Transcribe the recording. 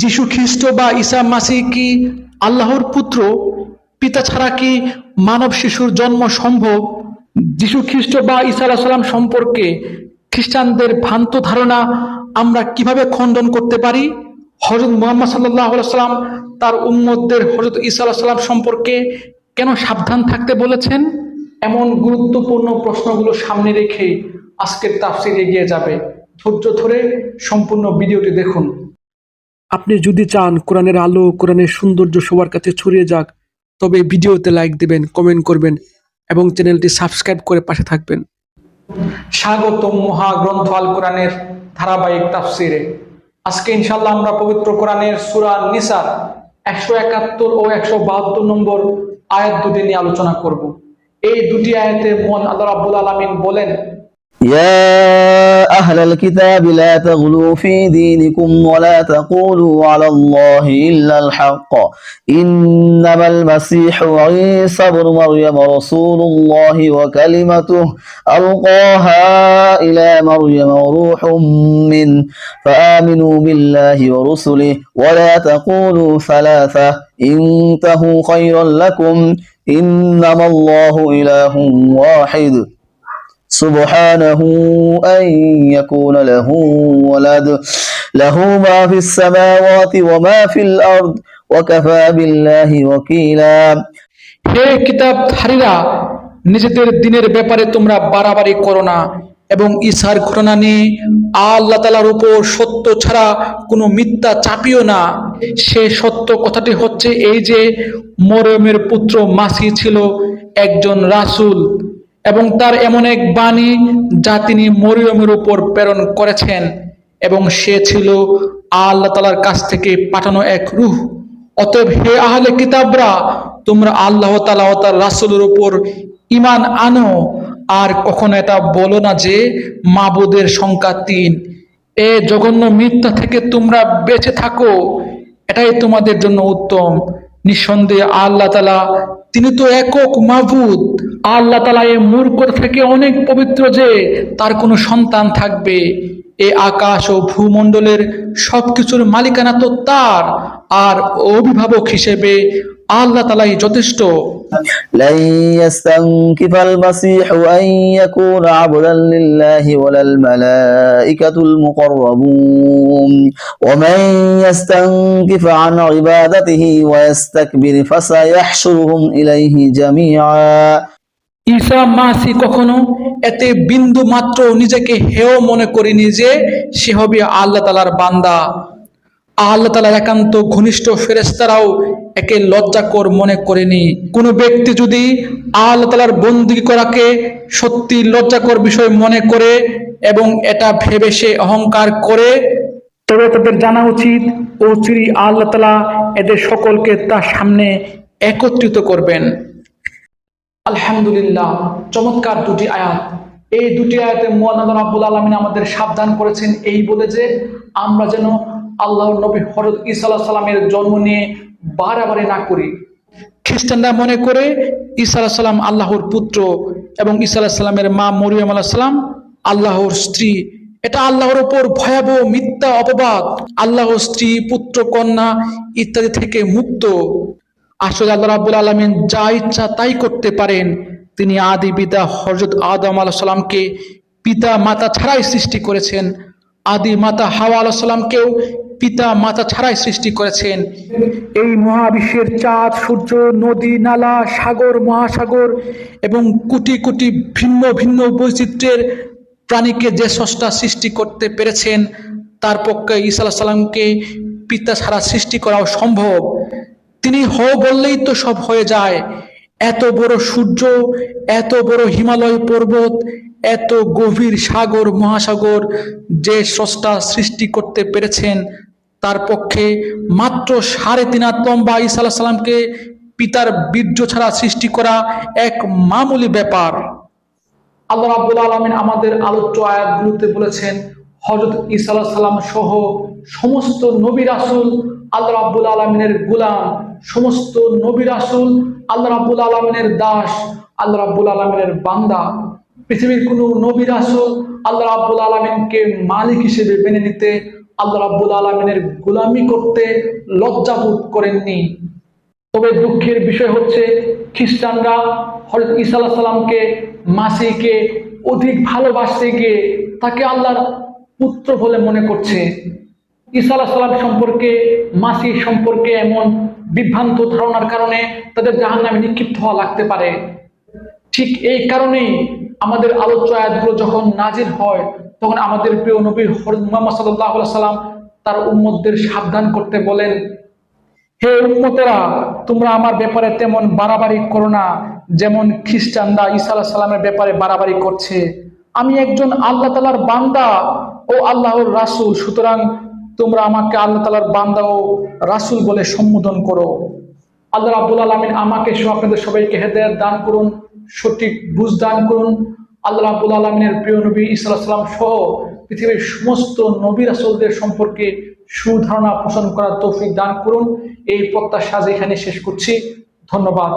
যিশু খ্রিস্ট বা ঈসা মাসি কি আল্লাহর পুত্র? পিতা ছাড়া কি মানব শিশুর জন্ম সম্ভব? যিশু খ্রিস্ট বা ঈসা আলাহ সাল্লাম সম্পর্কে খ্রিস্টানদের ভ্রান্ত ধারণা আমরা কীভাবে খণ্ডন করতে পারি? হজরত মোহাম্মদ সাল্লাহ সাল্লাম তার উম্মতদের হজরত ঈসা আলাহ সাল্লাম সম্পর্কে কেন সাবধান থাকতে বলেছেন? এমন গুরুত্বপূর্ণ প্রশ্নগুলো সামনে রেখে আজকের তাফসির এগিয়ে যাবে। ধৈর্য ধরে সম্পূর্ণ ভিডিওটি দেখুন। আপনি যদি চান কোরআনের আলো, কোরআনের সৌন্দর্য সবার কাছে ছড়িয়ে যাক, তবে ভিডিওতে লাইক দিবেন, কমেন্ট করবেন এবং চ্যানেলটি সাবস্ক্রাইব করে পাশে থাকবেন। স্বাগতম মহাগ্রন্থ আল কোরআনের ধারাবাহিক তাফসিরে। আজকে ইনশাল্লাহ আমরা পবিত্র কোরআনের সূরা নিসার একশো একাত্তর ও একশো বাহাত্তর নম্বর আয়াত দুটি নিয়ে আলোচনা করব। এই দুটি আয়াতে মন আল্লাহ রাব্বুল আলামিন বলেন يا أهل الكتاب لا تغلوا في دينكم ولا تقولوا على الله إلا الحق. إنما المسيح عيسى بن مريم رسول الله وكلمته ألقاها إلى مريم وروح منه فآمنوا بالله ورسله ولا تقولوا ثلاثة انتهوا خيرا لكم. إنما الله إله واحد. سبحانه أن يكون له ولد له ما في السماوات وما في الأرض وكفى بالله وكيلا হে কিতাবধারীরা নিজেদের দিনের ব্যাপারে তোমরা বাড়াবাড়ি করো না এবং ঈশার ঘটনা নিয়ে আল্লাহ তালার উপর সত্য ছাড়া কোনো মিথ্যা চাপিও না সে সত্য কথাটি হচ্ছে এই যে মরমের পুত্র মাসি ছিল একজন রাসূল এবং তার এমন এক বাণী যা তিনি মরিয়মের উপর প্রেরণ করেছেন এবং সে ছিল আল্লাহ তালার কাছ থেকে পাঠানো এক রূহ। অতএব হে আহলে কিতাবরা, তোমরা আল্লাহ তালা ও তার রাসুলের উপর ইমান আনো, আর কখনো এটা বলো না যে মাবুদের সংখ্যা তিন। এ জঘন্য মিথ্যা থেকে তোমরা বেঁচে থাকো, এটাই তোমাদের জন্য উত্তম। নিঃসন্দেহে আল্লাহ তালা তিনি তো একক মাহবুদ আল্লাহ তালা এ মূর্খ থেকে অনেক পবিত্র যে, তার কোনো সন্তান থাকবে। এ আকাশ ও ভূমণ্ডলের সবকিছুর মালিকানা তো তার আর অভিভাবক হিসেবে আল্লাহ তালাই যথেষ্ট لن يستنكف المسيح أن يكون عبدا لله ولا الملائكة المقربون ومن يستنكف عن عبادته ويستكبر فسيحشرهم إليه جميعا ঈসা মাসি কখনো এতে বিন্দু মাত্র নিজেকে হেও মনে করেনি যে সে হবে আল্লাহ তালার বান্দা। আল্লাহ তালার একান্ত ঘনিষ্ঠ ফেরেস্তারাও একে লজ্জাকর মনে করেনি। কোনো ব্যক্তি যদি আল্লাহ তালার বন্দি করাকে সত্যি লজ্জাকর বিষয় মনে করে এবং এটা ভেবে সে অহংকার করে, তবে তাদের জানা উচিত ও চিরি আল্লাহ তালা এদের সকলকে তার সামনে একত্রিত করবেন। আলহামদুলিল্লাহ, চমৎকার দুটি আয়াত। এই দুটি আয়াতে মোহাম্মদ রাব্বুল আলমিন আমাদের সাবধান করেছেন এই বলে যে, আমরা যেন আল্লাহ নবী হরত ঈসা আলাহ সাল্লামের জন্ম নিয়ে বাড়াবাড়ি না করি। খ্রিস্টানরা মনে করে আলাহ সাল্লাম আল্লাহর পুত্র এবং ঈসা আলাহ সাল্লামের মা মরিয়ম আলাহ সাল্লাম আল্লাহর স্ত্রী। এটা আল্লাহর ওপর ভয়াবহ মিথ্যা অপবাদ, আল্লাহর স্ত্রী, পুত্র, কন্যা ইত্যাদি থেকে মুক্ত। আসলে আল্লাহ রাব্বুল আলমিন যা ইচ্ছা তাই করতে পারেন। তিনি আদি পিতা হজরত আদম আলাহ সাল্লামকে পিতা মাতা ছাড়াই সৃষ্টি করেছেন। আদি মাতা হাওয়া আলাহ সাল্লামকেও পিতা মাতা ছাড়াই সৃষ্টি করেছেন। এই মহাবিশ্বের চাঁদ, সূর্য, নদী, নালা, সাগর, মহাসাগর এবং কোটি কোটি ভিন্ন ভিন্ন বৈচিত্র্যের প্রাণীকে যে স্রষ্টা সৃষ্টি করতে পেরেছেন, তার পক্ষে ঈসা আলাহ সাল্লামকে পিতা ছাড়া সৃষ্টি করাও সম্ভব। তিনি হ বললেই তো সব হয়ে যায়। এত বড় সূর্য, এত বড় হিমালয় পর্বত, এত গভীর সাগর, মহাসাগর যে স্রষ্টা সৃষ্টি করতে পেরেছেন, তার পক্ষে মাত্র সাড়ে তিন লম্বা ঈসা সাল্লামকে পিতার বীর্য ছাড়া সৃষ্টি করা এক মামুলি ব্যাপার। আল্লাহ রাব্বুল আলমিন আমাদের আলোচ্য আয়াতগুলোতে বলেছেন হজরত সাল্লাম সহ সমস্ত নবী রাসুল আল্লাহ রাব্বুল আলমিনের গুলাম, সমস্ত নবী রাসুল আল্লাহ রাব্বুল আলমিনের দাস, আল্লাহ রাব্বুল আলমিনের বান্দা। পৃথিবীর কোনো নবী রাসুল আল্লাহ রাব্বুল আলমিনকে মালিক হিসেবে মেনে নিতে আল্লাহ রাব্বুল আলমিনের গোলামি করতে লজ্জাবোধ করেননি। তবে দুঃখের বিষয় হচ্ছে, খ্রিস্টানরা হরত ঈসা আলাহ সাল্লামকে মাসিকে অধিক ভালোবাসতে গিয়ে তাকে আল্লাহর পুত্র বলে মনে করছে। ঈসা সাল্লাম সম্পর্কে মাসি সম্পর্কে এমন বিভ্রান্ত ধারণার কারণে তাদের জাহান নামে নিক্ষিপ্ত হওয়া লাগতে পারে। ঠিক এই কারণেই আমাদের আলোচ্য যখন নাজির হয়, তখন আমাদের প্রিয় নবী হরত মুহাম্মদ সাল্লাহ সাল্লাম তার উম্মতদের সাবধান করতে বলেন, হে উম্মতেরা, তোমরা আমার ব্যাপারে তেমন বাড়াবাড়ি করো না, যেমন খ্রিস্টানরা ঈসা আলাহ সাল্লামের ব্যাপারে বাড়াবাড়ি করছে। আমি একজন আল্লাহ তালার বান্দা ও আল্লাহর রাসূল, সুতরাং তোমরা আমাকে আল্লাহ তালার বান্দা ও রাসূল বলে সম্বোধন করো। আল্লাহ রাব্বুল আলমিন আমাকে সহ আপনাদের সবাইকে হেদায়ত দান করুন, সঠিক বুঝ দান করুন। আল্লাহ রাব্বুল আলমিনের প্রিয় নবী ইসলাম সহ পৃথিবীর সমস্ত নবী রাসুলদের সম্পর্কে সুধারণা পোষণ করার তৌফিক দান করুন। এই প্রত্যাশা এখানে শেষ করছি। ধন্যবাদ।